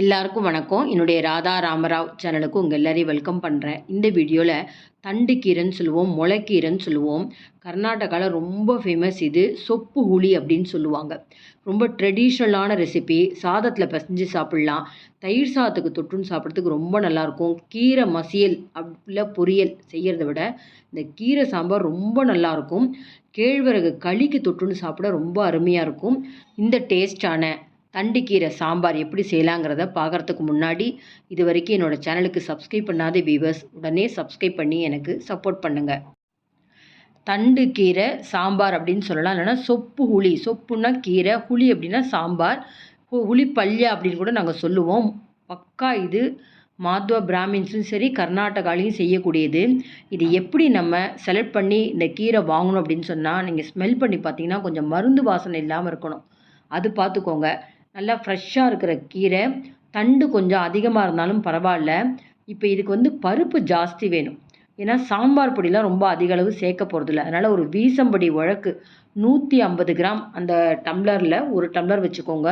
எல்லாருக்கும் வணக்கம். என்னுடைய ராதா ராமராவ் சேனலுக்கு உங்கள் எல்லாரையும் வெல்கம் பண்ணுறேன் இந்த வீடியோவில் தண்டு கீரைன்னு சொல்லுவோம் முளைக்கீரைன்னு சொல்லுவோம். கர்நாடகாவில் ரொம்ப ஃபேமஸ் இது சொப்பு ஹுளி அப்படின்னு சொல்லுவாங்க. ரொம்ப ட்ரெடிஷ்னலான ரெசிபி சாதத்தில் பசஞ்சு சாப்பிட்லாம். தயிர் சாதத்துக்கு தொட்டுன்னு சாப்பிட்றதுக்கு ரொம்ப நல்லாயிருக்கும். கீரை மசியல் அப்படில பொரியல் செய்கிறத விட இந்த கீரை சாம்பார் ரொம்ப நல்லாயிருக்கும். கேழ்வரகு களிக்கு தொட்டுன்னு சாப்பிட ரொம்ப அருமையாக இருக்கும். இந்த டேஸ்டான தண்டுக்கீரை சாம்பார் எப்படி செய்யலாங்கிறத பார்க்குறதுக்கு முன்னாடி இது வரைக்கும் என்னோடய சேனலுக்கு சப்ஸ்கிரைப் பண்ணாத வியூவர்ஸ் உடனே சப்ஸ்கிரைப் பண்ணி எனக்கு சப்போர்ட் பண்ணுங்கள் தண்டு கீரை சாம்பார் அப்படின்னு சொல்லலாம். இல்லைன்னா சொப்பு ஹுளி சொப்புன்னா கீரை ஹுளி அப்படின்னா சாம்பார். ஹுளி பல்யா அப்படின்னு கூட நாங்கள் சொல்லுவோம். பக்கா இது மாத்வ பிராமின்ஸும் சரி கர்நாடகாலையும் செய்யக்கூடியது. இது எப்படி நம்ம செலக்ட் பண்ணி இந்த கீரை வாங்கணும் அப்படின்னு சொன்னால் நீங்கள் ஸ்மெல் பண்ணி பார்த்தீங்கன்னா கொஞ்சம் மருந்து வாசனை இல்லாமல் இருக்கணும். அது பார்த்துக்கோங்க. நல்லா ஃப்ரெஷ்ஷாக இருக்கிற கீரை தண்டு கொஞ்சம் அதிகமாக இருந்தாலும் பரவாயில்ல. இப்போ இதுக்கு வந்து பருப்பு ஜாஸ்தி வேணும். ஏன்னா சாம்பார் பொடிலாம் ரொம்ப அதிக அளவு சேர்க்க போகிறதில்ல அதனால் ஒரு வீசம்படி உழக்கு நூற்றி ஐம்பது கிராம் அந்த டம்ளரில் ஒரு டம்ளர் வச்சுக்கோங்க.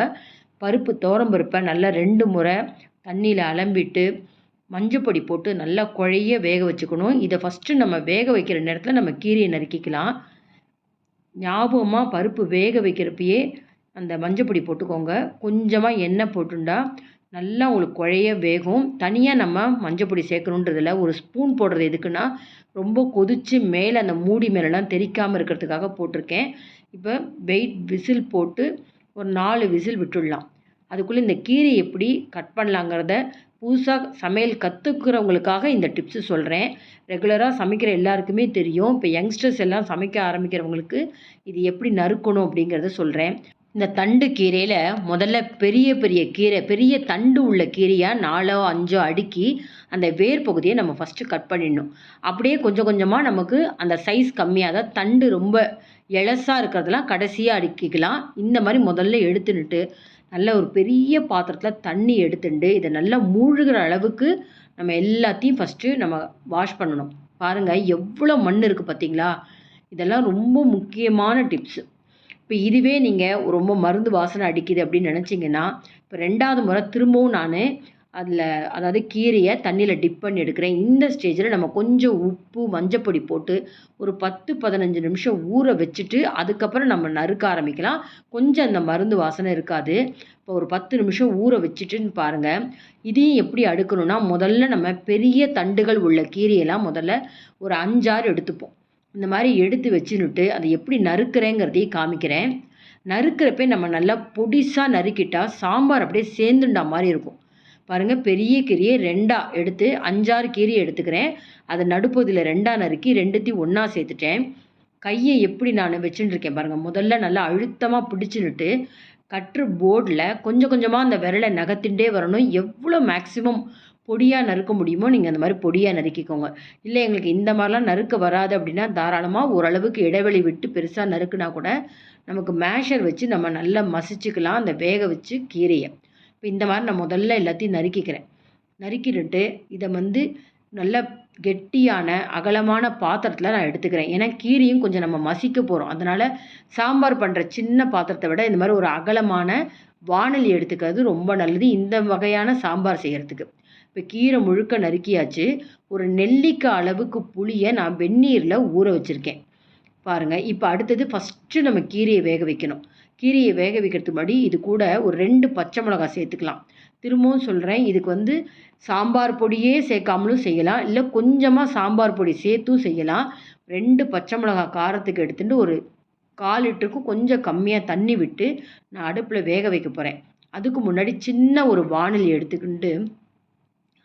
பருப்பு பருப்பை நல்லா ரெண்டு முறை தண்ணியில் அலம்பிட்டு மஞ்சப்பொடி போட்டு நல்லா குழைய வேக வச்சுக்கணும். இதை ஃபஸ்ட்டு நம்ம வேக வைக்கிற நேரத்தில் நம்ம கீரையை நறுக்கிக்கலாம். ஞாபகமாக பருப்பு வேக வைக்கிறப்பயே அந்த மஞ்சப்பொடி போட்டுக்கோங்க. கொஞ்சமாக எண்ணெய் போட்டுண்டா நல்லா உங்களுக்கு குழைய வேகும். தனியாக நம்ம மஞ்சப்பொடி சேர்க்கணுன்றதில் ஒரு ஸ்பூன் போடுறது எதுக்குன்னா ரொம்ப கொதித்து மேலே அந்த மூடி மேலெலாம் தெறிக்காமல் இருக்கிறதுக்காக போட்டிருக்கேன். இப்போ வெயிட் விசில் போட்டு ஒரு நாலு விசில் விட்டுடலாம். அதுக்குள்ளே இந்த கீரை எப்படி கட் பண்ணலாங்கிறத புதுசாக சமையல் கற்றுக்கிறவங்களுக்காக இந்த டிப்ஸு சொல்கிறேன் ரெகுலராக சமைக்கிற எல்லாருக்குமே தெரியும். இப்போ யங்ஸ்டர்ஸ் எல்லாம் சமைக்க ஆரம்பிக்கிறவங்களுக்கு இது எப்படி நறுக்கணும் அப்படிங்கிறத சொல்கிறேன் இந்த தண்டு கீரையில் முதல்ல பெரிய பெரிய கீரை பெரிய தண்டு உள்ள கீரையாக நாலோ அஞ்சோ அடுக்கி அந்த வேர் பகுதியை நம்ம ஃபஸ்ட்டு கட் பண்ணிடணும். அப்படியே கொஞ்சம் கொஞ்சமாக நமக்கு அந்த சைஸ் கம்மியாக தான் தண்டு ரொம்ப எளசாக இருக்கிறதெல்லாம் கடைசியாக அடுக்கிக்கலாம். இந்த மாதிரி முதல்ல எடுத்துன்னுட்டு நல்ல ஒரு பெரிய பாத்திரத்தில் தண்ணி எடுத்துட்டு இதை நல்லா மூழ்கிற அளவுக்கு நம்ம எல்லாத்தையும் ஃபஸ்ட்டு நம்ம வாஷ் பண்ணணும். பாருங்கள் எவ்வளோ மண் இருக்குது பார்த்தீங்களா இதெல்லாம் ரொம்ப முக்கியமான டிப்ஸு இப்போ இதுவே நீங்கள் ரொம்ப மருந்து வாசனை அடிக்குது அப்படின்னு நினச்சிங்கன்னா இப்போ ரெண்டாவது முறை திரும்பவும் நான் அதில் அதாவது கீரையை தண்ணியில் டிப் பண்ணி எடுக்கிறேன். இந்த ஸ்டேஜில் நம்ம கொஞ்சம் உப்பு மஞ்சப்பொடி போட்டு ஒரு பத்து பதினஞ்சு நிமிஷம் ஊற வச்சுட்டு அதுக்கப்புறம் நம்ம நறுக்க ஆரம்பிக்கலாம். கொஞ்சம் அந்த மருந்து வாசனை இருக்காது. இப்போ ஒரு பத்து நிமிஷம் ஊற வச்சுட்டுன்னு பாருங்கள் இதையும் எப்படி அடுக்கணும்னா முதல்ல நம்ம பெரிய தண்டுகள் உள்ள கீரையெல்லாம் முதல்ல ஒரு அஞ்சாறு எடுத்துப்போம். இந்த மாதிரி எடுத்து வச்சுன்னுட்டு அதை எப்படி நறுக்கிறேங்கிறதையும் காமிக்கிறேன். நறுக்கிறப்ப நம்ம நல்லா பொடிசாக நறுக்கிட்டால் சாம்பார் அப்படியே சேர்ந்துண்டா மாதிரி இருக்கும். பாருங்கள் பெரிய கீரையை ரெண்டாக எடுத்து அஞ்சாறு கீரையை எடுத்துக்கிறேன். அதை நடுப்பகுதியில் ரெண்டாக நறுக்கி ரெண்டுத்தையும் ஒன்றா சேர்த்துட்டேன். கையை எப்படி நான் வச்சுட்டு இருக்கேன் பாருங்கள் முதல்ல நல்லா அழுத்தமாக பிடிச்சுன்னுட்டு கற்று போர்டில் கொஞ்சம் கொஞ்சமாக அந்த விரலை நகர்த்திண்டே வரணும். எவ்வளோ மேக்ஸிமம் பொடியாக நறுக்க முடியுமோ நீங்கள் அந்த மாதிரி பொடியாக நறுக்கிக்கோங்க. இல்லை எங்களுக்கு இந்த மாதிரிலாம் நறுக்க வராது அப்படின்னா தாராளமாக ஓரளவுக்கு இடைவெளி விட்டு பெருசாக நறுக்குனா கூட நமக்கு மேஷர் வச்சு நம்ம நல்லா மசிச்சுக்கலாம். அந்த வேக வச்சு கீரையை. இப்போ இந்த மாதிரி நான் முதல்ல எல்லாத்தையும் நறுக்கிக்கிறேன். நறுக்கிட்டு இதை வந்து நல்ல கெட்டியான அகலமான பாத்திரத்தில் நான் எடுத்துக்கிறேன். ஏன்னா கீரையும் கொஞ்சம் நம்ம மசிக்க போகிறோம் அதனால் சாம்பார் பண்ணுற சின்ன பாத்திரத்தை விட இந்த மாதிரி ஒரு அகலமான வானொலி எடுத்துக்கிறது ரொம்ப நல்லது. இந்த வகையான சாம்பார் செய்கிறதுக்கு இப்போ கீரை முழுக்க நறுக்கியாச்சு. ஒரு நெல்லிக்காய் அளவுக்கு புளியை நான் வெந்நீரில் ஊற வச்சுருக்கேன். பாருங்கள் இப்போ அடுத்தது ஃபஸ்ட்டு நம்ம கீரையை வேக வைக்கணும். கீரையை வேக வைக்கிறதுக்கு முன்னாடி இது கூட ஒரு ரெண்டு பச்சை மிளகாய் சேர்த்துக்கலாம். திரும்பவும் சொல்கிறேன் இதுக்கு வந்து சாம்பார் பொடியே சேர்க்காமலும் செய்யலாம். இல்லை கொஞ்சமாக சாம்பார் பொடி சேர்த்தும் செய்யலாம். ரெண்டு பச்சை மிளகாய் காரத்துக்கு எடுத்துகிட்டு ஒரு கால் லிட்டருக்கும் கொஞ்சம் கம்மியாக தண்ணி விட்டு நான் அடுப்பில் வேக வைக்க போகிறேன் அதுக்கு முன்னாடி சின்ன ஒரு வானலி எடுத்துக்கிட்டு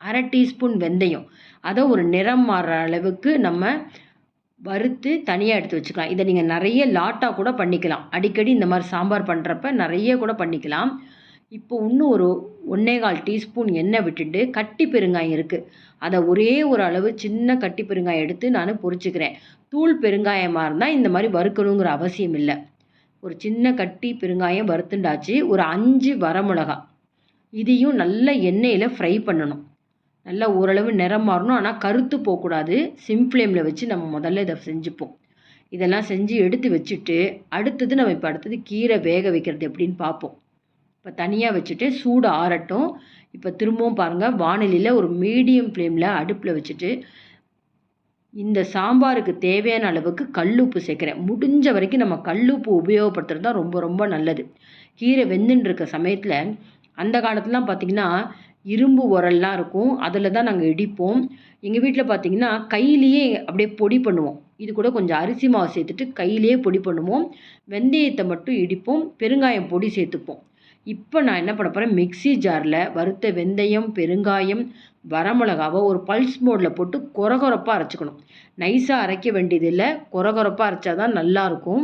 அரை டீஸ்பூன் வெந்தயம். அதை ஒரு நிறம் மாறுற அளவுக்கு நம்ம வறுத்து தனியாக எடுத்து வச்சுக்கலாம். இதை நீங்கள் நிறைய லாட்டாக கூட பண்ணிக்கலாம். அடிக்கடி இந்த மாதிரி சாம்பார் பண்ணுறப்ப நிறைய கூட பண்ணிக்கலாம். இப்போ இன்னும் ஒரு ஒன்றே கால் டீஸ்பூன் எண்ணெய் விட்டுட்டு கட்டி பெருங்காயம் இருக்குது அதை ஒரே ஒரு அளவு சின்ன கட்டி பெருங்காயம் எடுத்து நான் பொரிச்சுக்கிறேன் தூள் பெருங்காயமாக இருந்தால் இந்த மாதிரி வறுக்கணுங்கிற அவசியம் இல்லை. ஒரு சின்ன கட்டி பெருங்காயம் வறுத்துண்டாச்சு. ஒரு அஞ்சு வரமிளகா. இதையும் நல்ல எண்ணெயில் ஃப்ரை பண்ணணும். நல்லா ஓரளவு நிறம் மாறணும். ஆனால் கருத்து போகக்கூடாது. சிம் ஃப்ளேமில் வச்சு நம்ம முதல்ல இதை செஞ்சுப்போம். இதெல்லாம் செஞ்சு எடுத்து வச்சுட்டு அடுத்தது நம்ம இப்போ அடுத்தது கீரை வேக வைக்கிறது எப்படின்னு பார்ப்போம். இப்போ தனியாக வச்சுட்டு சூடு ஆறட்டும். இப்போ திரும்பவும் பாருங்கள் வானிலையில் ஒரு மீடியம் ஃப்ளேமில் அடுப்பில் வச்சுட்டு இந்த சாம்பாருக்கு தேவையான அளவுக்கு கல்லுப்பு சேர்க்குறேன். முடிஞ்ச வரைக்கும் நம்ம கல்லுப்பு உபயோகப்படுத்துறது தான் ரொம்ப ரொம்ப நல்லது. கீரை வெந்துன்னு இருக்க சமயத்தில் அந்த காலத்துலாம் பார்த்திங்கன்னா இரும்பு உரல்லாம் இருக்கும். அதில் தான் நாங்கள் இடிப்போம். எங்கள் வீட்டில் பார்த்தீங்கன்னா கையிலேயே அப்படியே பொடி பண்ணுவோம். இது கூட கொஞ்சம் அரிசி மாவு சேர்த்துட்டு கையிலேயே பொடி பண்ணுவோம். வெந்தயத்தை மட்டும் இடிப்போம். பெருங்காயம் பொடி சேர்த்துப்போம். இப்போ நான் என்ன பண்ண போகிறேன் மிக்ஸி ஜாரில் வறுத்த வெந்தயம் பெருங்காயம் வரமிளகாவை ஒரு பல்ஸ் மோடில் போட்டு கொரகொரப்பாக அரைச்சிக்கணும். நைஸாக அரைக்க வேண்டியதில்லை. கொரகொரப்பாக அரைச்சா தான் நல்லாயிருக்கும்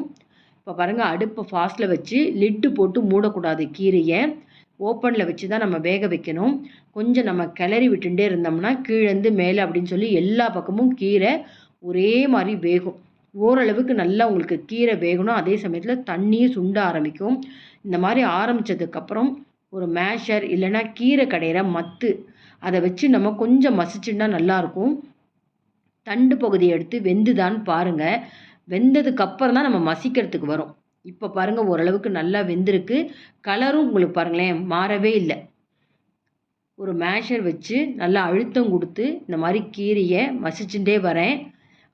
இப்போ பாருங்கள் அடுப்பை ஃபாஸ்ட்டில் வச்சு லிட்டு போட்டு மூடக்கூடாது கீரையை. ஓப்பனில் வச்சு தான் நம்ம வேக வைக்கணும். கொஞ்சம் நம்ம கிளறி விட்டுட்டே இருந்தோம்னா கீழேருந்து மேலே அப்படின்னு சொல்லி எல்லா பக்கமும் கீரை ஒரே மாதிரி வேகும். ஓரளவுக்கு நல்லா உங்களுக்கு கீரை வேகணும். அதே சமயத்தில் தண்ணியும் சுண்ட ஆரம்பிக்கும். இந்த மாதிரி ஆரம்பித்ததுக்கப்புறம் ஒரு மேஷர் இல்லைன்னா கீரை கடையிற மத்து அதை வச்சு நம்ம கொஞ்சம் மசிச்சுன்னா நல்லாயிருக்கும் தண்டு பகுதியை எடுத்து வெந்துதான்னு பாருங்கள் வெந்ததுக்கப்புறம் தான் நம்ம மசிக்கிறதுக்கு வரும். இப்போ பாருங்கள் ஓரளவுக்கு நல்லா வெந்திருக்கு. கலரும் உங்களுக்கு பாருங்களேன் மாறவே இல்லை. ஒரு மேஷர் வச்சு நல்லா அழுத்தம் கொடுத்து இந்த மாதிரி கீரையை மசிச்சுட்டே வரேன்.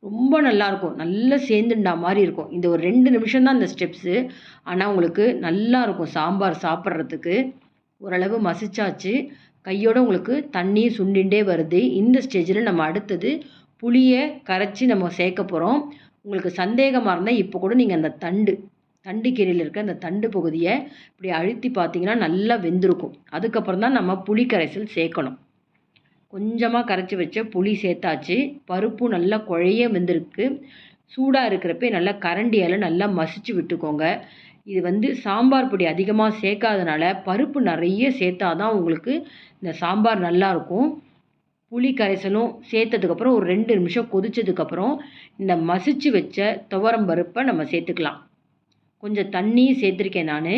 ரொம்ப நல்லாயிருக்கும் நல்லா சேர்ந்துண்டா மாதிரி இருக்கும். இந்த ஒரு ரெண்டு நிமிஷம் தான் இந்த ஸ்டெப்ஸு ஆனால் உங்களுக்கு நல்லா இருக்கும் சாம்பார் சாப்பிட்றதுக்கு. ஓரளவு மசிச்சாச்சு. கையோட உங்களுக்கு தண்ணி சுண்டிகிட்டே வருது. இந்த ஸ்டேஜில் நம்ம அடுத்தது புளியை கரைச்சி நம்ம சேர்க்க போகிறோம் உங்களுக்கு சந்தேகமாக இருந்தால் இப்போ கூட நீங்கள் அந்த தண்டு தண்டு கீரையில் இருக்க அந்த தண்டு பகுதியை இப்படி அழுத்தி பார்த்தீங்கன்னா நல்லா வெந்திருக்கும். அதுக்கப்புறம் தான் நம்ம புளி கரைசல் சேர்க்கணும். கொஞ்சமாக கரைச்சி வச்ச புளி சேர்த்தாச்சு. பருப்பு நல்லா குழைய வெந்திருக்கு. சூடாக இருக்கிறப்ப நல்லா கரண்டியால் நல்லா மசிச்சு விட்டுக்கோங்க. இது வந்து சாம்பார் பொடி அதிகமாக சேர்க்காதனால பருப்பு நிறைய சேர்த்தா தான் உங்களுக்கு இந்த சாம்பார் நல்லாயிருக்கும். புளி கரைசலும் சேர்த்ததுக்கப்புறம் ஒரு ரெண்டு நிமிஷம் கொதிச்சதுக்கப்புறம் இந்த மசிச்சு வச்ச துவரம் பருப்பை நம்ம சேர்த்துக்கலாம். கொஞ்சம் தண்ணியும் சேர்த்துருக்கேன் நான்.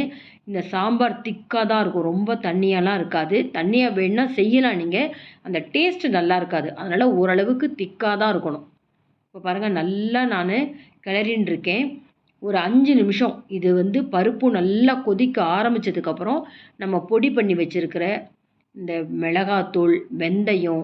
இந்த சாம்பார் திக்காக தான் இருக்கும். ரொம்ப தண்ணியெல்லாம் இருக்காது. தண்ணியாக வேணுன்னா செய்யலாம் நீங்கள் அந்த டேஸ்ட்டு நல்லா இருக்காது. அதனால் ஓரளவுக்கு திக்காக தான் இருக்கணும். இப்போ பாருங்கள் நல்லா நான் கிளறின்னு இருக்கேன் ஒரு அஞ்சு நிமிஷம். இது வந்து பருப்பு நல்லா கொதிக்க ஆரம்பித்ததுக்கப்புறம் நம்ம பொடி பண்ணி வச்சுருக்கிற இந்த மிளகாத்தூள் வெந்தயம்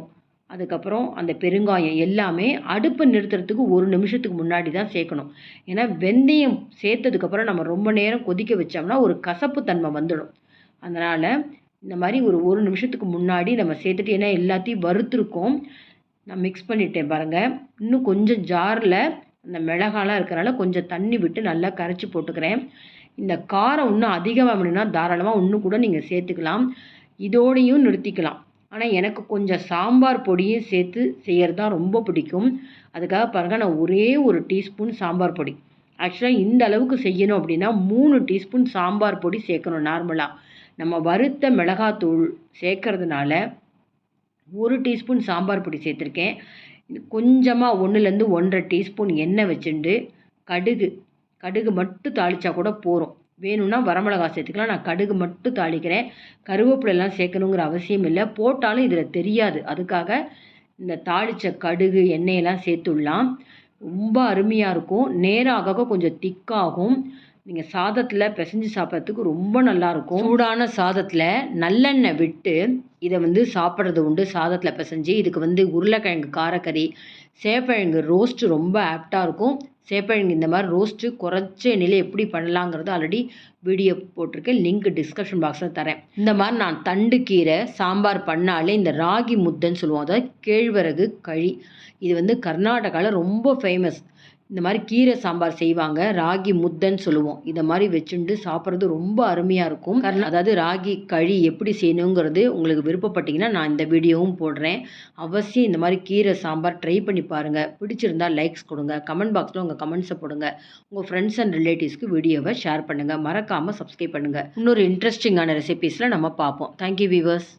அதுக்கப்புறம் அந்த பெருங்காயம் எல்லாமே அடுப்பை நிறுத்துறதுக்கு ஒரு நிமிஷத்துக்கு முன்னாடி தான் சேர்க்கணும். ஏன்னா வெந்தயம் சேர்த்ததுக்கப்புறம் நம்ம ரொம்ப நேரம் கொதிக்க வச்சோம்னா ஒரு கசப்பு தன்மை வந்துடும். அதனால் இந்த மாதிரி ஒரு ஒரு நிமிஷத்துக்கு முன்னாடி நம்ம சேர்த்துட்டு ஏன்னா எல்லாத்தையும் வறுத்துருக்கோம். நான் மிக்ஸ் பண்ணிட்டேன் பாருங்கள் இன்னும் கொஞ்சம் ஜாரில் அந்த மிளகாலாம் இருக்கிறனால கொஞ்சம் தண்ணி விட்டு நல்லா கரைச்சி போட்டுக்கிறேன். இந்த காரம் இன்னும் அதிகமாக வேணும்னா தாராளமாக இன்னும் கூட நீங்கள் சேர்த்துக்கலாம். இதோடையும் நிறுத்திக்கலாம். ஆனால் எனக்கு கொஞ்சம் சாம்பார் பொடியும் சேர்த்து செய்கிறது தான் ரொம்ப பிடிக்கும். அதுக்காக பாருங்கள் நான் ஒரே ஒரு டீஸ்பூன் சாம்பார் பொடி. ஆக்சுவலாக இந்த அளவுக்கு செய்யணும் அப்படின்னா மூணு டீஸ்பூன் சாம்பார் பொடி சேர்க்கணும் நார்மலாக நம்ம வறுத்த மிளகாத்தூள் சேர்க்கறதுனால ஒரு டீஸ்பூன் சாம்பார் பொடி சேர்த்துருக்கேன். கொஞ்சமாக ஒன்றுலேருந்து ஒன்றரை டீஸ்பூன் எண்ணெய் வச்சுண்டு கடுகு கடுகு மட்டும் தாளித்தா கூட போகிறோம் வேணும்னா வரமிளகா சேர்த்துக்கலாம். நான் கடுகு மட்டும் தாளிக்கிறேன். கருவேப்பிலெல்லாம் சேர்க்கணுங்கிற அவசியம் இல்லை. போட்டாலும் இதில் தெரியாது. அதுக்காக இந்த தாளித்த கடுகு எண்ணெயெல்லாம் சேர்த்துடலாம். ரொம்ப அருமையாக இருக்கும். நேராக கொஞ்சம் திக்காகும். நீங்கள் சாதத்தில் பிசைஞ்சு சாப்பிட்றதுக்கு ரொம்ப நல்லாயிருக்கும் சூடான சாதத்தில் நல்லெண்ணெய் விட்டு இதை வந்து சாப்பிட்றது உண்டு. சாதத்தில் பிசைஞ்சு இதுக்கு வந்து உருளைக்கிழங்கு காரக்கறி சேப்பழங்கு ரோஸ்ட்டு ரொம்ப ஆப்டாக இருக்கும். சேப்பழங்கு இந்த மாதிரி ரோஸ்ட்டு குறைச்ச எண்ணெயில் எப்படி பண்ணலாங்கிறது ஆல்ரெடி வீடியோ போட்டிருக்கேன். லிங்க் டிஸ்கஷன் பாக்ஸில் தரேன். இந்த மாதிரி நான் தண்டு கீரை சாம்பார் பண்ணாலே இந்த ராகி முத்தைன்னு சொல்லுவோம். அதாவது கேழ்வரகு களி இது வந்து கர்நாடகாவில் ரொம்ப ஃபேமஸ் இந்த மாதிரி கீரை சாம்பார் செய்வாங்க. ராகி முத்தைன்னு சொல்லுவோம். இதை மாதிரி வச்சுட்டு சாப்பிட்றது ரொம்ப அருமையாக இருக்கும். கர்நா அதாவது ராகி களி எப்படி செய்யணுங்கிறது உங்களுக்கு விருப்பப்பட்டீங்கன்னா நான் இந்த வீடியோவும் போடுறேன். அவசியம் இந்த மாதிரி கீரை சாம்பார் ட்ரை பண்ணி பாருங்கள் பிடிச்சிருந்தா லைக்ஸ் கொடுங்க. கமெண்ட் பாக்ஸில் உங்கள் கமெண்ட்ஸை போடுங்க. உங்கள் ஃப்ரெண்ட்ஸ் அண்ட் ரிலேட்டிவ்ஸ்க்கு வீடியோவை ஷேர் பண்ணுங்கள் மறக்காமல் சப்ஸ்கிரைப் பண்ணுங்கள் இன்னொரு இன்ட்ரெஸ்டிங்கான ரெசிபீஸில் நம்ம பார்ப்போம். Thank you viewers